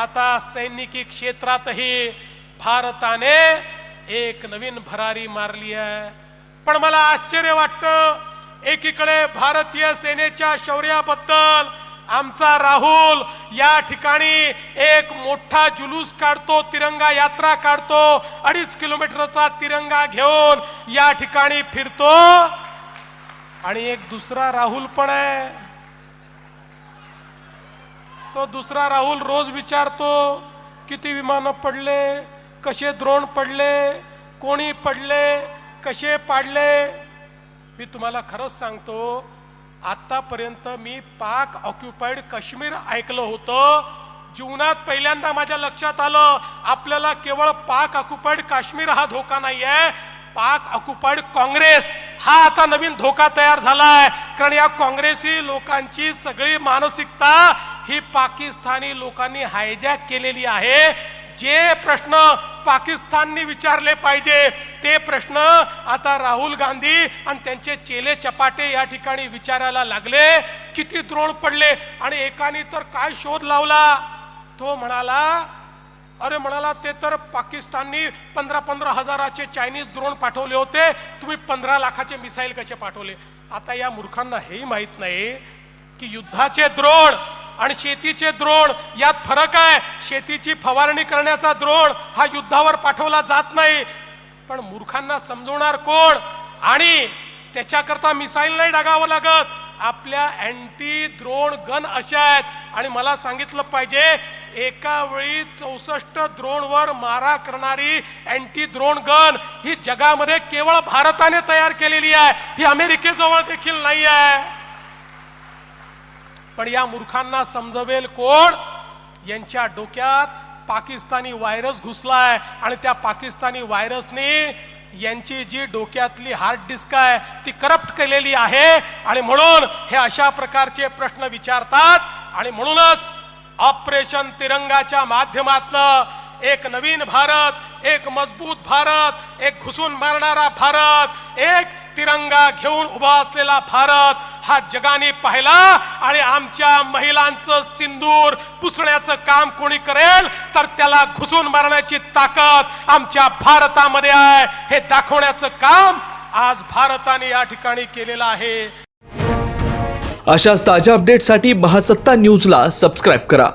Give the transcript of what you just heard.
आता सैनिकी क्षेत्रातही भारताने एक नवीन भरारी मारली आहे. पण मला आश्चर्य वाटतं एकीकडे भारतीय सेनेच्या शौर्याबद्दल आमचा राहुल या ठिकाणी एक मोठा जुलूस काढतो तिरंगा यात्रा काढतो अडीच किलोमीटरचा तिरंगा घेऊन या ठिकाणी फिरतो. आणि एक दुसरा राहुल पण आहे. तो दुसरा राहुल रोज विचारतो किती विमानं पडले कसे द्रोण पडले कोणी पडले कसे पाडले? मी तुम्हाला खरंच सांगतो आतापर्यंत मी पाक ऑक्युपाईड काश्मीर ऐकलं होतं. जीवनात पहिल्यांदा माझ्या लक्षात आलं आपल्याला केवळ पाक ऑक्युपाईड काश्मीर हा धोका नाही आहे पाक ऑक्युपाईड काँग्रेस हा आता नवीन धोका तयार झाला आहे कारण या काँग्रेसी लोकांची सगळी मानसिकता ही पाकिस्तानी लोकांनी हायजॅक केलेली आहे. जे प्रश्न पाकिस्ताननी विचारले पाहिजे ते प्रश्न आता राहुल गांधी आणि त्यांचे चेले चपाटे या ठिकाणी विचारायला लागले. किती द्रोण पडले आणि एकाने तर काय शोध लावला? तो म्हणाला अरे म्हणाला ते तर पाकिस्ताननी पंधरा पंधरा हजाराचे चायनीज द्रोण पाठवले होते. तुम्ही पंधरा लाखाचे मिसाईल कसे पाठवले? आता या मूर्खांना हेही माहीत नाही की युद्धाचे द्रोण आणि शेतीचे द्रोण यात फरक आहे. शेतीची फवारणी करण्याचा द्रोण हा युद्धावर पाठवला जात नाही. पण मूर्खांना समजवणार कोण? आणि त्याच्याकरता मिसाईल नाही डागावं लागत. आपल्या अँटी द्रोण गन अशा आहेत. आणि मला सांगितलं पाहिजे एका वेळी चौसष्ट द्रोणवर मारा करणारी अँटी द्रोण गन ही जगामध्ये केवळ भारताने तयार केलेली आहे. ही अमेरिकेजवळ देखील नाही आहे. पण या मूर्खांना समजवेल कोण? यांच्या डोक्यात पाकिस्तानी व्हायरस घुसलाय आणि त्या पाकिस्तानी व्हायरसने यांची जी डोक्यातली हार्ड डिस्क आहे ती करप्ट केलेली आहे आणि म्हणून हे अशा प्रकारचे प्रश्न विचारतात आणि म्हणूनच ऑपरेशन तिरंगाच्या माध्यमातनं एक नवीन भारत एक मजबूत भारत एक घुसून मारणारा भारत एक तिरंगा घेऊन उभा असलेला भारत हा जगाने पाहिला आणि आमच्या महिलांचं सिंदूर पुसण्याचं काम कोणी करेल तर त्याला घुसून मारण्याची ताकद आमच्या भारतामध्ये आहे. हे दाखवण्याचं काम आज भारताने या ठिकाणी केलेलं आहे. अशाच ताज्या अपडेटसाठी महासत्ता न्यूजला सबस्क्राईब करा.